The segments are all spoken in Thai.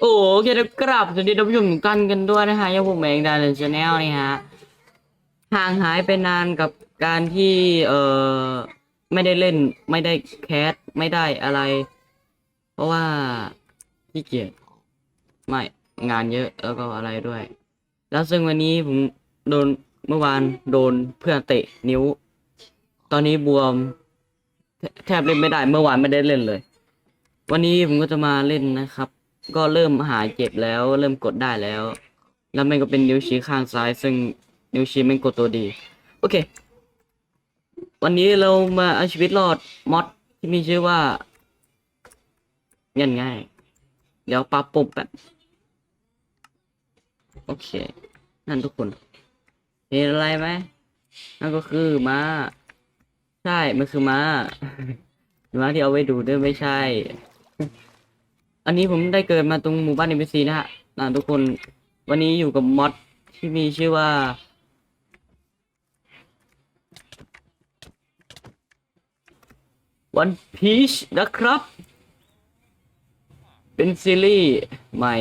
โอ้เคนะกราบสวัสดีท่านผู้ชมทุกท่านกันด้วยนะฮะยังผมเองดานเลนชาแนลนี่ฮะห่างหายไปนานกับการที่เอ่อไม่ได้เล่นไม่ได้แคสไม่ได้อะไร เพราะว่าขี้เกียจไม่งานเยอะแล้วก็อะไรด้วย แล้วซึ่งวันนี้ผมโดนเมื่อวานโดนเพื่อนเตะนิ้ว ตอนนี้บวม แทบเล่นไม่ได้เมื่อวานไม่ได้เล่นเลย วันนี้ผมก็จะมาเล่นนะครับ ก็เริ่มหายเจ็บแล้วเริ่มกดได้แล้ว แล้วมันก็เป็นนิ้วชี้ข้างซ้าย ซึ่งนิ้วชี้มันกดตัวดี โอเค วันนี้เรามาเอาชีวิตรอดมอดที่มีชื่อว่าง่ายง่ายเดี๋ยวปรับปุ่มแบบโอเค นั่นทุกคนเห็นอะไรไหมนั่นก็คือม้า ใช่ มันคือม้าม้าที่เอาไว้ดูด้วยไม่ใช่ อันนี้ผมได้เกิดมาตรงหมู่บ้านเอ็มซีนะฮะนะทุกคนวันนี้อยู่กับมอดที่มีชื่อว่าวันพีชนะครับ เป็นซีรีส์ใหม่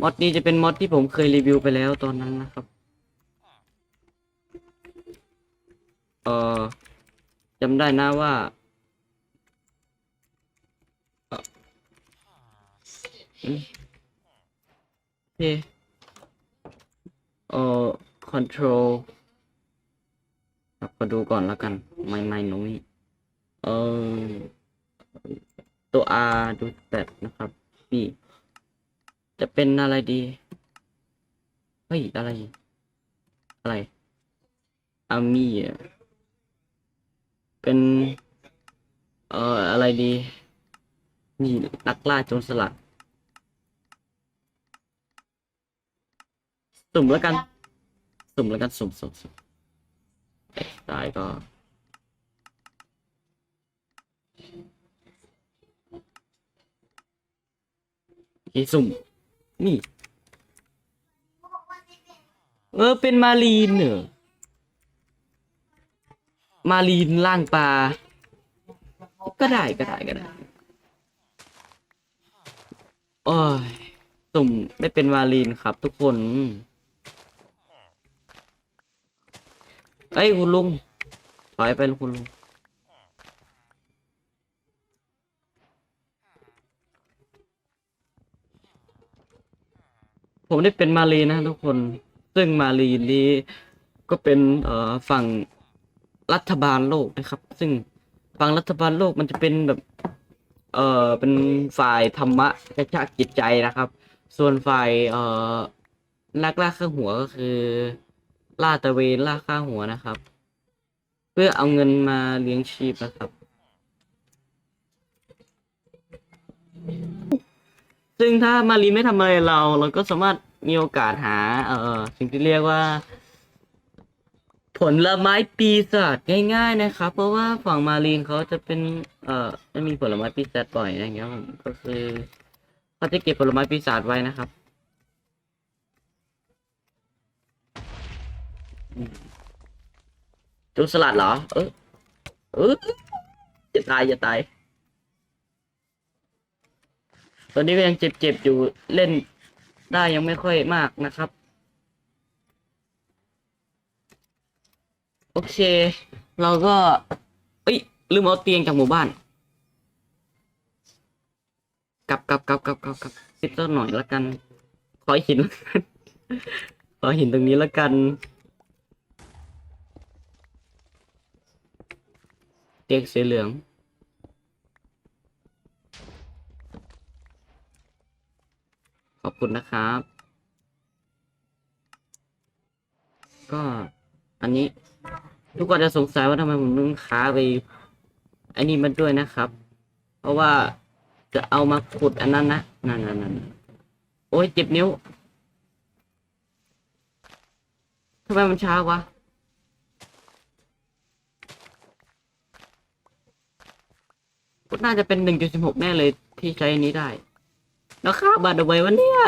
มอดนี้จะเป็นมอดที่ผมเคยรีวิวไปแล้วตอนนั้นนะครับ เออจำได้นะว่า โอ เคเอ่อ control ครับมาดูก่อนแล้วกัน ไม่ไม่นุ้ยเออตัว R ดูแตดนะครับนี่จะเป็นอะไรดี เฮ้ย อะไร อะไร อามีเป็น เอ่อ อะไรดี นี่นักล่าโจรสลัด สุ่มแล้วกัน สุ่มแล้วกันสุ่มสุ่มสุ่มตายก็อีสุ่ม นี่ เออ เป็นมารีนเหรอมารีนล่างปลา ก็ได้ก็ได้ก็ได้ โอ้ย สุ่มไม่เป็นมารีนครับทุกคน เอ้ยคุณลุงถอยไปคุณลุงผมได้เป็นมารีนะทุกคน ซึ่งมารีนี้ก็เป็นเอ่อฝั่งรัฐบาลโลกนะครับ ซึ่งฝั่งรัฐบาลโลกมันจะเป็นแบบ เอ่อเป็นฝ่ายธรรมะกระชากจิตใจนะครับ ส่วนฝ่ายเอ่อลักล่าข้าหัวก็คือ ล่าตะเวนล่าค่าหัวนะครับ เพื่อเอาเงินมาเลี้ยงชีพนะครับ ซึ่งถ้ามารีไม่ทำอะไรเรา เราก็สามารถมีโอกาสหา เอ่อสิ่งที่เรียกว่า ผลไม้ปีศาจง่าย ๆ นะครับ เพราะว่าฝั่งมารีนเขาจะเป็น เอ่อจะมีผลไม้ปีศาจบ่อยอะไรอย่างเงี้ยผมก็คือเขาจะเก็บผลไม้ปีศาจไว้นะครับ จุดสลัดเหรอ เออเออจะตายจะตาย ตอนนี้ก็ยังเจ็บๆอยู่เล่นได้ยังไม่ค่อยมากนะครับ โอเค เราก็เอ้ยลืมเอาเตียงจากหมู่บ้านกลับกลับกลับกลับกลับกลับติดต้นหน่อยละกัน ขอหินละกันขอหินตรงนี้ละกัน เตียสีเหลือง ขอบคุณนะครับ ก็อันนี้ ทุกคนจะสงสัยว่าทำไมผมต้องค้าไป อันนี้มันด้วยนะครับ เพราะว่าจะเอามาขุดอันนั้นนะนั่นนั่นนั่นโอ้ยเจ็บนิ้วทำไมมันช้าวะ น่าจะเป็นหนึ่งจุดสิบหกแน่เลยที่ใช้อันนี้ได้ แล้วค่าบัตรเอาไว้วันเนี้ย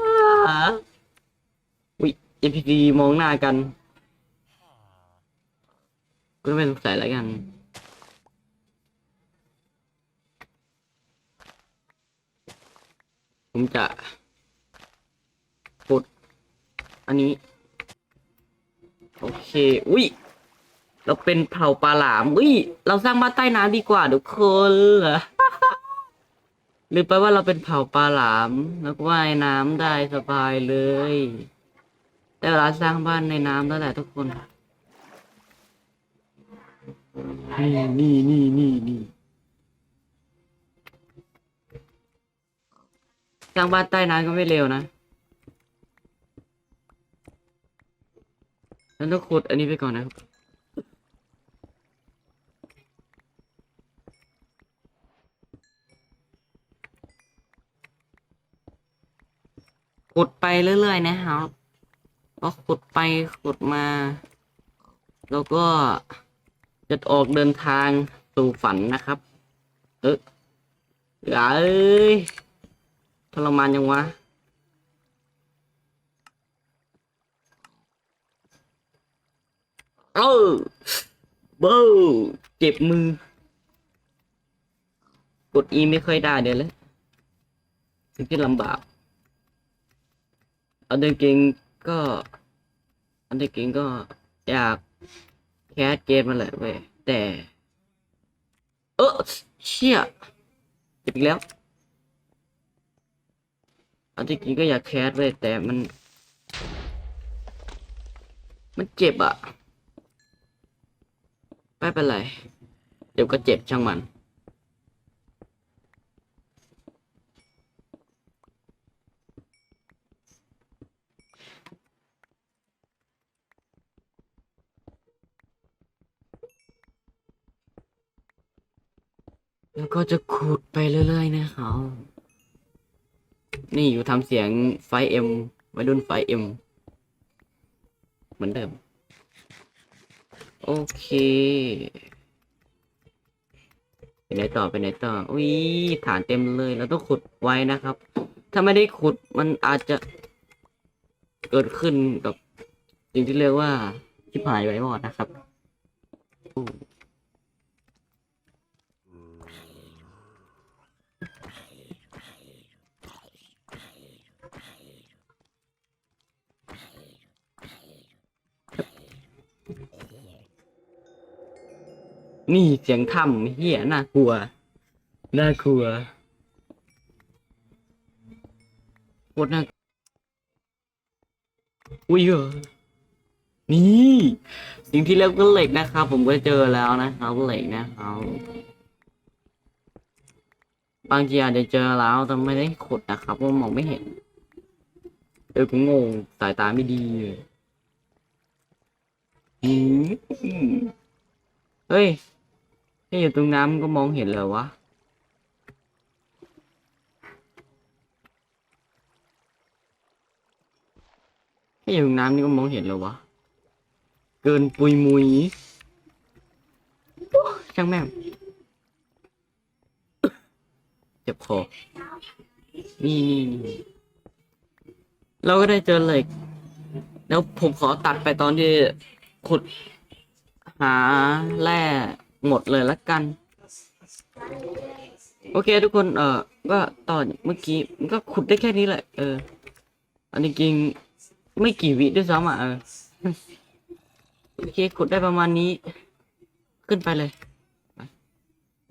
อ่าวิ NPC มองหน้ากันก็ไม่สงสัยอะไรกัน ผมจะกดอันนี้ โอเค อุ้ย เราเป็นเผ่าปลาหลามอุ้ย เราสร้างบ้านใต้น้ำดีกว่าทุกคนหรือไปว่าเราเป็นเผ่าปลาหลาม แล้วก็ว่ายน้ำได้สบายเลยแต่เวลาสร้างบ้านในน้ำแล้วแหละทุกคน นี่นี่นี่นี่นี่สร้างบ้านใต้น้ำก็ไม่เร็วนะฉันต้องขุดอันนี้ไปก่อนนะครับ ขุดไปเรื่อยๆนะครับก็ขุดไปขุดมา แล้วก็จะออกเดินทางสู่ฝันนะครับ เอออย่าเอ้ยทรมานยังวะเออเบ้อเจ็บมือ กดอีไม่ค่อยได้เดี๋ยวเลยถึงจะลำบาก อันเดอร์เกงก็อันเดอร์เกงก็อยากแคสเกมมาแหละเว้ยแต่ เออเชี่ยอีกแล้ว อันเดอร์เกงก็อยากแคสเว้ยแต่มัน มันเจ็บอะไม่เป็นไร เดี๋ยวก็เจ็บช่างมัน แล้วก็จะขุดไปเรื่อยๆนะครับ นี่อยู่ทำเสียงไฟเอ็มวัยรุ่นไฟเอ็มเหมือนเดิม โอเคไปไหนต่อไปไหนต่อ อุ้ยฐานเต็มเลย เราต้องขุดไว้นะครับ ถ้าไม่ได้ขุดมันอาจจะเกิดขึ้นกับสิ่งที่เรียกว่าชิบหายไว้หมดนะครับ นี่เสียงถ้ำเฮียน่ากลัว น่ากลัวโคตรน่าอุ้ยเหรอนี่สิ่งที่เรียกว่าเหล็กนะครับ ผมก็เจอแล้วนะครับเหล็กนะครับบางทีอาจจะเจอแล้วแต่ไม่ได้ขุดนะครับเพราะมองไม่เห็นเออกูงงสายตาไม่ดีเลยอืมเฮ้ย แค่อยู่ตรงน้ำก็มองเห็นเลยวะแค่อยู่ตรงน้ำนี่ก็มองเห็นเลยวะ เกินปุยมุยโอ้ช่างแม่งเจ็บคอนี่นี่นี่เราก็ได้เจอเหล็ก แล้วผมขอตัดไปตอนที่ขุดหาแร่ หมดเลยละกัน โอเคทุกคนเออก็ตอนเมื่อกี้มันก็ขุดได้แค่นี้แหละ เออ อันนี้จริงไม่กี่วิด้วยซ้ำอะเออโอเคขุดได้ประมาณนี้ ขึ้นไปเลย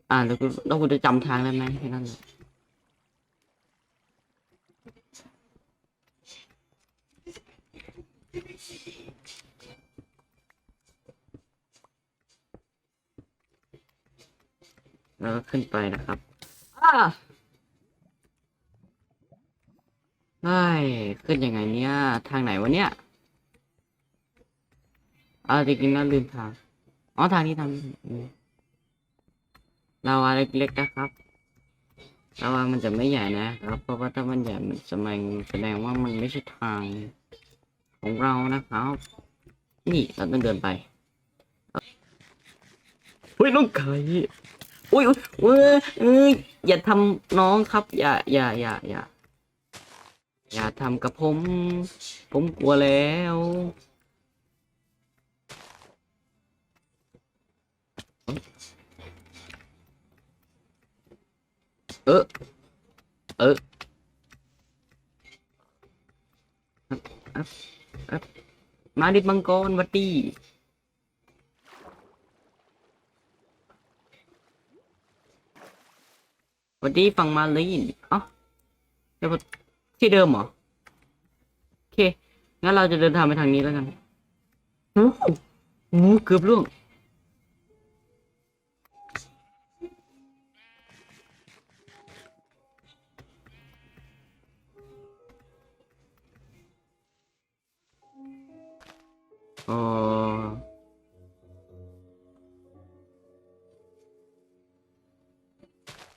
อ่าแล้วกูแล้วกูจะจำทางได้ไหมแค่นั้นเลย แล้วก็ขึ้นไปนะครับอ้าเฮ้ยขึ้นยังไงเนี่ย ทางไหนวะเนี่ยอ่าจริงๆน่าลืมทาง อ๋อทางนี้ทางนี้อืมลาวาเล็กๆนะครับลาวามันจะไม่ใหญ่นะครับ เพราะว่าถ้ามันใหญ่มันแสดงแสดงว่ามันไม่ใช่ทางของเรานะครับ นี่เราต้องเดินไปเฮ้ยน้องไก่ อุ้ยอุ้ยเอ้ยอย่าทำน้องครับ อย่าอย่าอย่าอย่าอย่าทำกับผม ผมกลัวแล้ว เออเอออัอัพอัมาดิดมังกรวัดตี วัดดีฝั่งมาลีนเอ้าเดี๋ยวที่เดิมเหรอ โอเค งั้นเราจะเดินทางไปทางนี้แล้วกันโอ้โหโอ้โหเกือบล่วงอ๋อ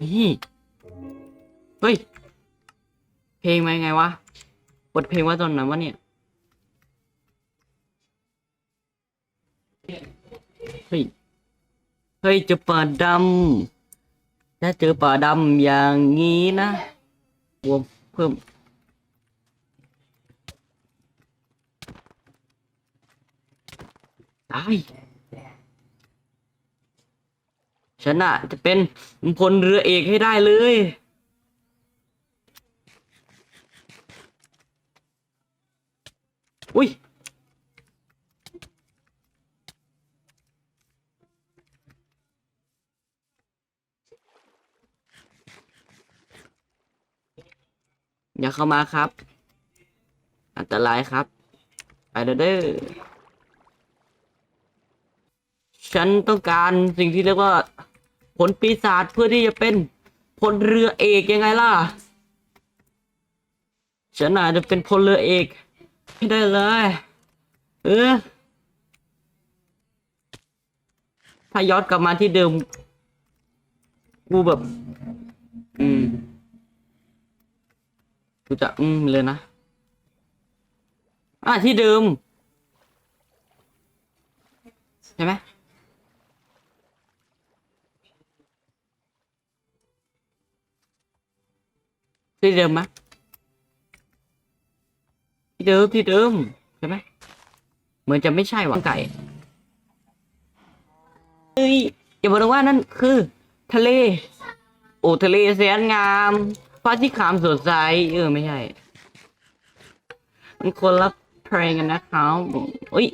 นี่ เฮ้ย เพลงมายังไงวะบทเพลงว่าตอนนั้นวะเนี่ย เฮ้ย เฮ้ยเจอป่าดำถ้าเจอป่าดำอย่างงี้นะบวมเพิ่ม ตาย ฉันอะจะเป็นพลเรือเอกให้ได้เลย อุ้ย อย่าเข้ามาครับ อันตรายครับ ไปเด้อฉันต้องการสิ่งที่เรียกว่า ผลปีศาจเพื่อที่จะเป็นพลเรือเอกยังไงล่ะ ฉันอาจจะเป็นพลเรือเอก ไม่ได้เลย เออ ถ้าย้อนกลับมาที่เดิม กูแบบ อืม กูจะ อืม เลยนะ อะ ที่เดิม ใช่ไหมที่เดิมไหม ที่เดิมที่เดิมใช่ไหมเหมือนจะไม่ใช่ว่ะไก่เฮ้ยอย่าบอกนะว่านั่นคือ ทะเล โอ้ทะเลแสนงามฟ้าที่ขามสดใสเออไม่ใช่ มันคนละเพลงกันนะครับอุ้ย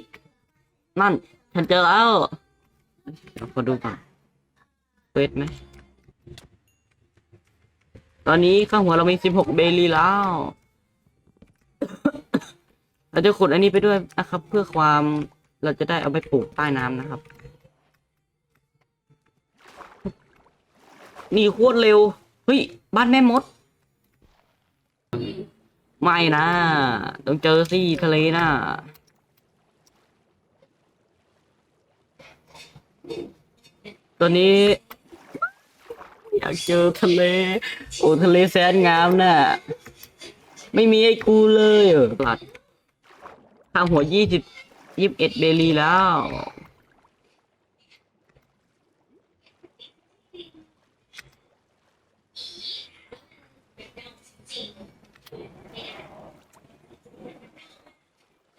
นั่น ฉันเจอแล้วเดี๋ยวขอดูก่อนเวทไหม ตอนนี้ข้างหัวเรามีสิบหกเบลีแล้ว เราจะขุดอันนี้ไปด้วยนะครับ เพื่อความเราจะได้เอาไปปลูกใต้น้ำนะครับ นี่โคตรเร็วเฮ้ยบ้านแม่มด ไม่นะต้องเจอสิทะเลนะตัวนี้ อยากเจอทะเล โอ้ทะเลแสนงามน่ะ ไม่มีไอ้กูเลยเออปลัด ข้าหัวยี่สิบยี่สิบเอ็ดเบลีแล้ว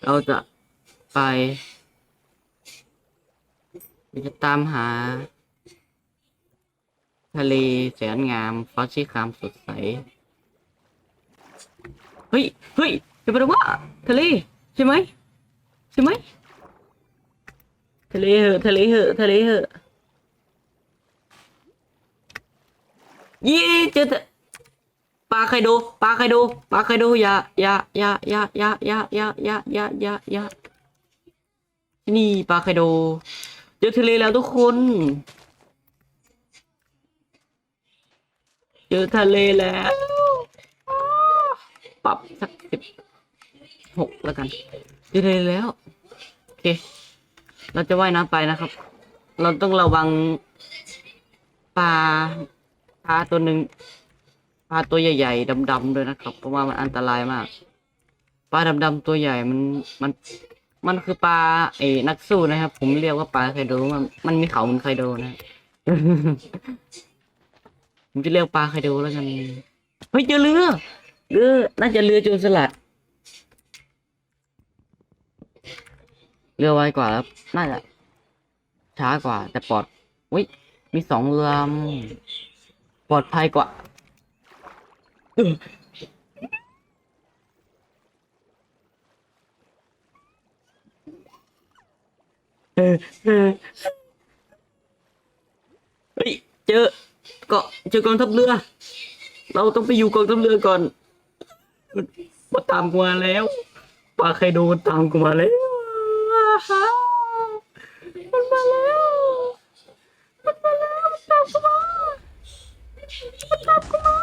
เราจะไปเราจะตามหา ทะเลแสนงามฟ้าสีคามสดใส เฮ้ย เฮ้ยจะไปดูว่า ทะเล ใช่ไหมใช่ไหมทะเลเหอะทะเลเหอะทะเลเหอะยี่เจอปลาไคโดปลาไคโดปลาไคโดอย่าอย่าอย่าอย่าอย่าอย่าอย่าอย่าอย่าอย่าอย่านี่ปลาไคโดเจอทะเลแล้วทุกคนเจอทะเลแล้วปรับสักสิบ หกแล้วกันเจอทะเลแล้ว โอเค เราจะว่ายน้ำไปนะครับ เราต้องระวังปลาปลาตัวหนึ่งปลาตัวใหญ่ๆดำๆด้วยนะครับ เพราะว่ามันอันตรายมากปลาดำๆตัวใหญ่มันมัน มันคือปลาไอ้นักสู้นะครับ ผมเรียกว่าปลาไคโดมันมันมีเขาเหมือนไคโดนะผมจะเรียกปลาไคโดแล้วกันเฮ้ยเจอเรือเรือน่าจะเรือโจรสลัด เรือไวกว่าแล้วน่าจะช้ากว่า แต่ปลอดวิ้ยมีสองเรือปลอดภัยกว่าเฮ้ยเจอเกาะเจอกองทัพเรือ เราต้องไปอยู่กองทัพเรือก่อนมาตามกูมาแล้วปลาใครโดนตามกูมาแล้ว อ่ามันมาแล้วมันมาแล้วมันตามกูมามันตามกูมา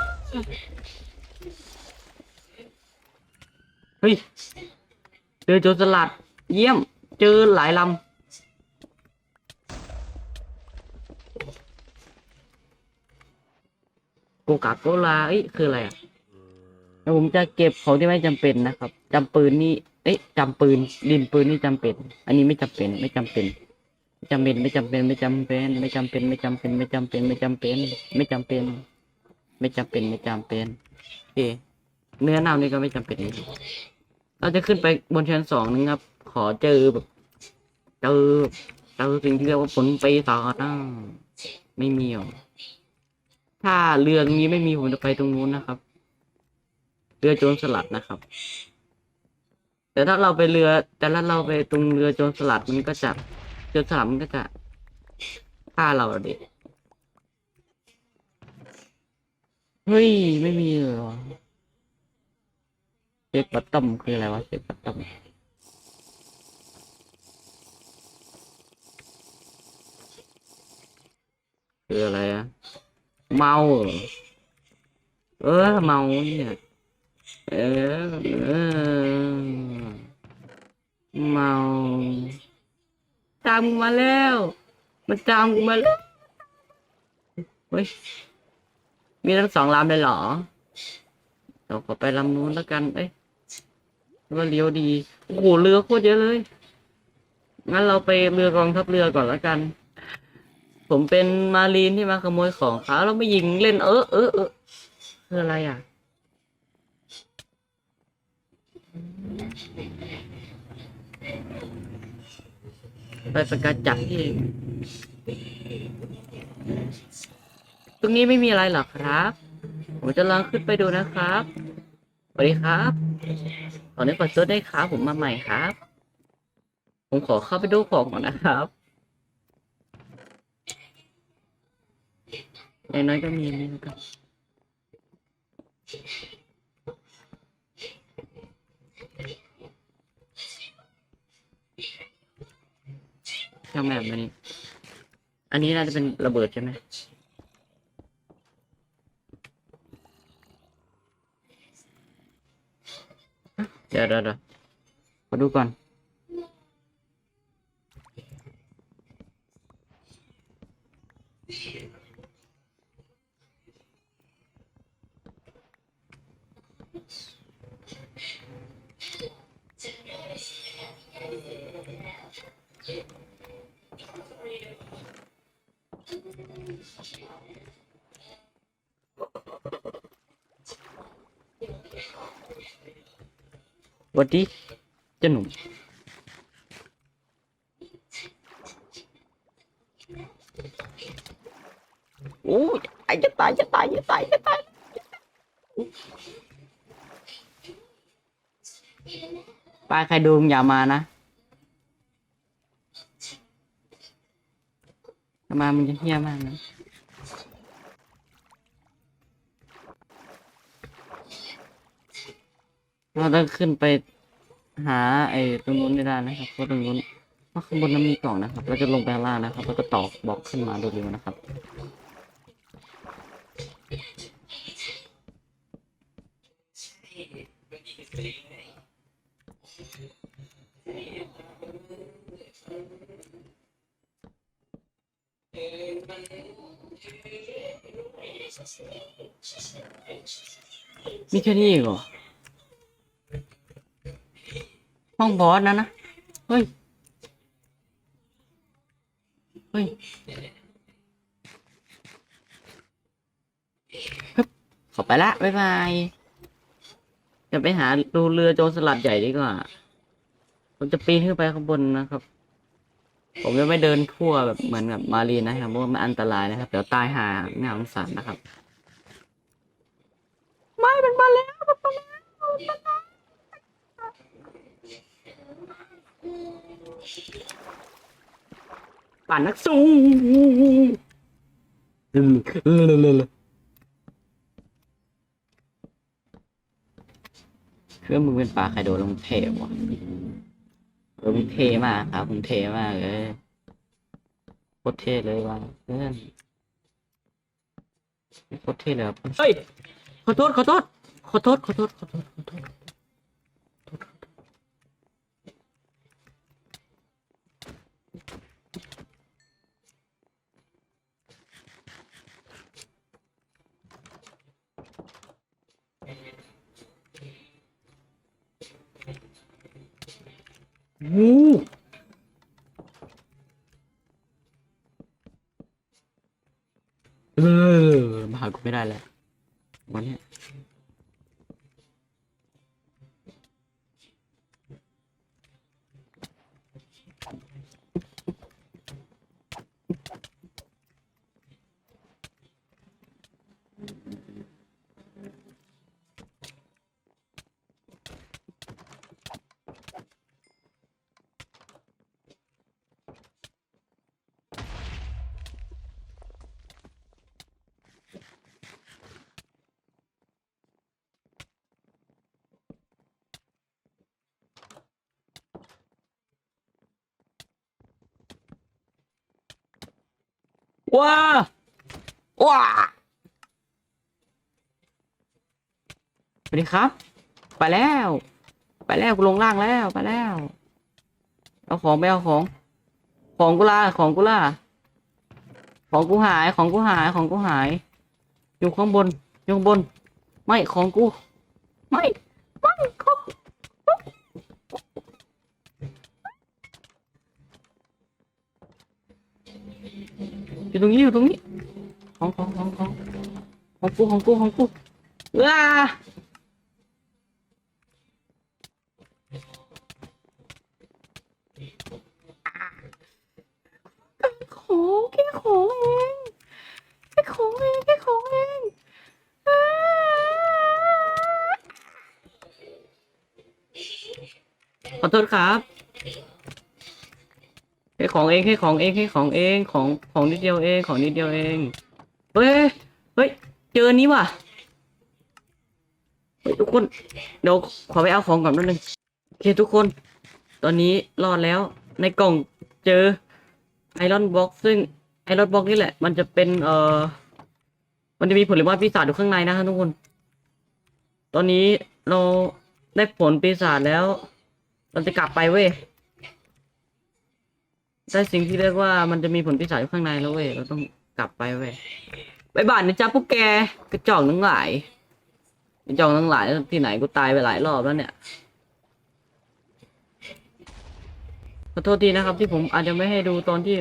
เฮ้ยเจอโจรสลัด เยี่ยม เจอหลายลำโกกาโกลาเอ้ยคืออะไรอะแล้วผมจะเก็บของที่ไม่จำเป็นนะครับจำปืนนี่ เอ๊ะจำปืนดินปืนนี่จำเป็น อันนี้ไม่จำเป็นไม่จำเป็นไม่จำเป็นไม่จำเป็นไม่จำเป็น ไม่จำเป็นไม่จำเป็นไม่จำเป็นไม่จำเป็น ไม่จำเป็น ไม่จำเป็นไม่จำเป็นโอเคเนื้อหน่านี่ก็ไม่จำเป็น เราจะขึ้นไปบนชั้นสองนึงครับ ขอเจอแบบเจอเจอสิ่งที่เรียกว่าผลไปต่อนะไม่มีหรอกถ้าเรือนี้ไม่มีผมจะไปตรงนู้นนะครับ เรือโจรสลัดนะครับ แต่ถ้าเราไปเรือ แต่ถ้าเราไปตรงเรือโจรสลัดมันก็จะโจรสลัดมันก็จะฆ่าเราอะดิเฮ้ยไม่มีเลยเหรอเช็คบัตตอมคืออะไรวะเช็คบัตตอมคืออะไรอะเมาเหรอเออเมาเนี่ย เออเออเมาตามกูมาแล้วมันตามกูมาแล้วเฮ้ยมีทั้งสองลำเลยเหรอเราขอไปลำนู้นแล้วกันเอ้ยว่าเลี้ยวดีโอ้โหเรือโคตรเยอะเลยงั้นเราไปเรือกองทัพเรือก่อนแล้วกัน ผมเป็นมารีนที่มาขโมยของเขาเราไม่ยิงเล่นเออเออเออคืออะไรอะ ไปสกัดจับที่ ตรงนี้ไม่มีอะไรหรอกครับ ผมจะลองขึ้นไปดูนะครับสวัสดีครับตอนนี้ขอโทษได้ครับผมมาใหม่ครับ ผมขอเข้าไปดูของก่อนนะครับอย่างน้อยก็มีนี่นะครับ ช่างแม่แบบนี้ อันนี้น่าจะเป็นระเบิดใช่ไหมเดี๋ยวเดี๋ยวเดี๋ยวมาดูก่อน วัดดีเจ้าหนุ่มโอ้ยไอ้จะตายจะตายจะตายจะตายป้าใครดูมึงอย่ามานะมามึงจะเฮี้ยมากนะ เราต้องขึ้นไปหาไอ้ตรงนู้นไม่ได้นะครับเพราะตรงนู้นเพราะข้างบนนั้นมีกล่องนะครับ เราจะลงไปข้างล่างนะครับแล้วก็ตอกบล็อกขึ้นมาโดยเร็วนะครับมีแค่นี้เองเหรอ ห้องบอสนะนะ เฮ้ย เฮ้ยฮึบขอไปละ บ๊ายบาย จะไปหาดูเรือโจรสลัดใหญ่ดีกว่า ผมจะปีนขึ้นไปข้างบนนะครับ ผมจะไม่เดินทั่วแบบเหมือนกับมารีนนะครับเพราะว่ามันอันตรายนะครับ เดี๋ยวตายหาหน้าสงสารนะครับ ไม่มันมาแล้วมันมาแล้วมันมาแล้ว ป่านนักสู้เพื่อมึงเป็นปลาไคโดแล้วมึงเทวะเออมึงเทมากครับมึงเทมากเลยโคตรเทเลยว่ะเพื่อนโคตรเทเลยเฮ้ยขอโทษขอโทษขอโทษขอโทษขอโทษขอโทษ วู้เออมาหากูไม่ได้แล้ววันนี้ ว้าว้าสวัสดีครับ ไปแล้ว ไปแล้วกูลงล่างแล้วไปแล้ว เอาของไปเอาของ ของกูล่าของกูล่าของกูหายของกูหายของกูหาย อยู่ข้างบนอยู่ข้างบน ไม่ของกู ไม่ไม่ข องอยู่ตรงนี้อยู่ตรงนี้ ของของของของของกูของกูของกูว้าของแค่ของเองแค่ของเองแค่ของเองอ้าขอโทษครับ แค่ของเองแค่ของเองแค่ของเองของของนิดเดียวเองของนิดเดียวเองเฮ้ยเฮ้ยเจอนี้ว่ะเฮ้ยทุกคนเดี๋ยวขอไปเอาของก่อนนิดนึงโอเคทุกคน ตอนนี้รอดแล้วในกล่องเจอไอรอนบ็อกซึ่งไอรอนบ็อกนี่แหละ มันจะเป็นเอ่อมันจะมีผลไม้ปีศาจอยู่ข้างในนะครับทุกคน ตอนนี้เราได้ผลปีศาจแล้ว เราจะกลับไปเว้ย ได้สิ่งที่เรียกว่ามันจะมีผลปีศาจอยู่ข้างในแล้วเว้ยเราต้องกลับไปเว้ยบายบายนะจ๊ะพวกแกกระจอกทั้งหลายกระจอกทั้งหลายที่ไหนกูตายไปหลายรอบแล้วเนี่ยขอโทษทีนะครับ ที่ผมอาจจะไม่ให้ดูตอนที่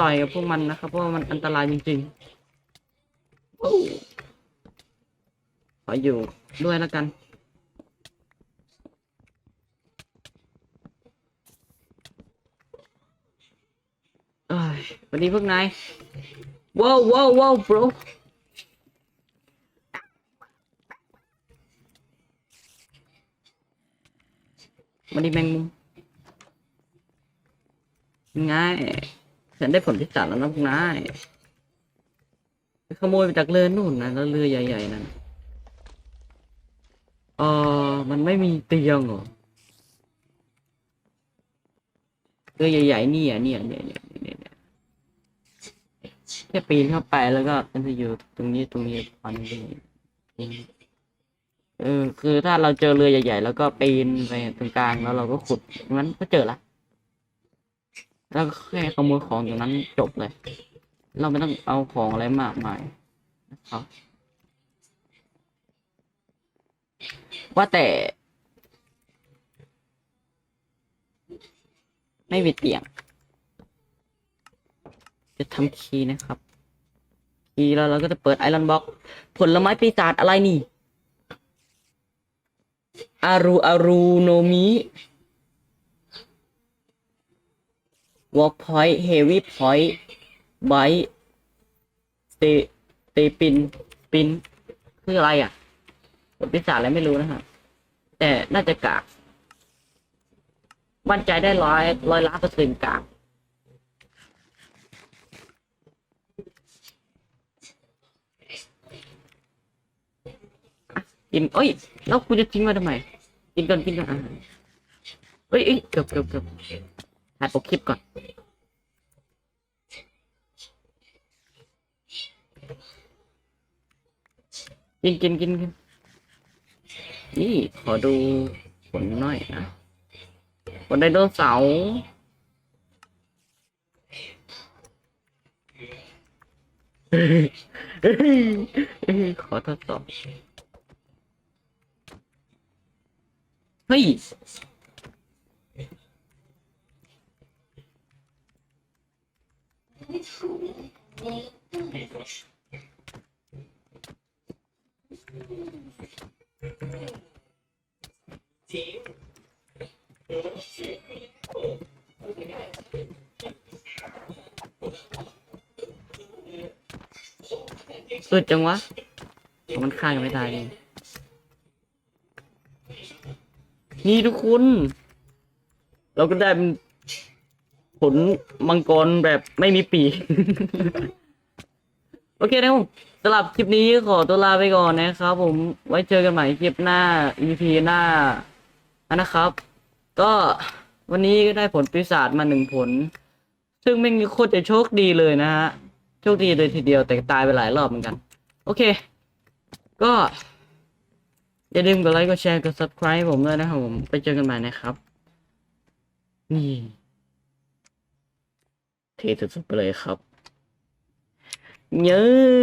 ต่อยกับพวกมันนะครับ เพราะว่ามันอันตรายจริงๆขออยู่ด้วยแล้วกัน เอ้ย สวัสดีพวกนายว้าวว้าวว้าว bro สวัสดีแมงมุมง่ายฉันได้ผลพิจารแล้วนะพวกนายไปขโมยมาจากเรือนู่นนะแล้วเรือใหญ่ ๆ นั่นเออมันไม่มีเตียงเหรอเรือใหญ่ ๆ นี่อะเนี่ยเนี่ยเนี่ยเนี่ย ค่ปีนเข้าไปแล้วก็มันจะอยู่ตรงนี้ตรงนี้ตอนนี้เออคือถ้าเราเจอเรือใหญ่ ๆ แล้วก็ปีนไปตรงกลางแล้วเราก็ขุดงั้นก็เจอละแล้วแค่ขโมยของอย่างนั้นจบเลย เราไม่ต้องเอาของอะไรมากมายนะครับว่าแต่ ไม่มีเตียง จะทำคีย์นะครับ คีแล้วเราก็จะเปิดไอรอนบ็อก ผลไม้ปีศาจอะไรนี่ อารูอารูโนมิวอล์กพอยต์เฮวี่พอยต์ไบสเตเตปินปินคืออะไรอะผลปีศาจอะไรไม่รู้นะครับ แต่น่าจะกากมั่นใจได้ร้อยร้อยล้านเปอร์เซ็นต์กาก กินเอ้ยแล้วกูจะทิ้งมาทำไมกินก่อนกินก่อนอะเอ้ยเอ้ยเกือบเกือบเกือบถ่ายปกคลิปก่อนกินกินกินกินนี่ขอดูผลหน่อยนะผลไดโนเสาร์เฮ้ยเฮ้ยเฮ้ยขอทดสอบ เฮ้ยสุดจังวะ มันฆ่ายังไม่ตายเลย นี่ทุกคน เราก็ได้เป็นผลมังกรแบบไม่มีปีก โอเคนะครับสำหรับคลิปนี้ขอตัวลาไปก่อนนะครับ ผมไว้เจอกันใหม่คลิปหน้า EP หน้านะครับ ก็วันนี้ก็ได้ผลปีศาจมาหนึ่งผล ซึ่งไม่มีโคตรจะโชคดีเลยนะฮะ โชคดีเลยทีเดียวแต่ตายไปหลายรอบเหมือนกัน โอเค ก็ อย่าลืมกดไลค์กดแชร์กด subscribe ผมด้วยนะครับผมไปเจอกันใหม่นะครับ นี่เทสุดๆไปเลยครับเยอะ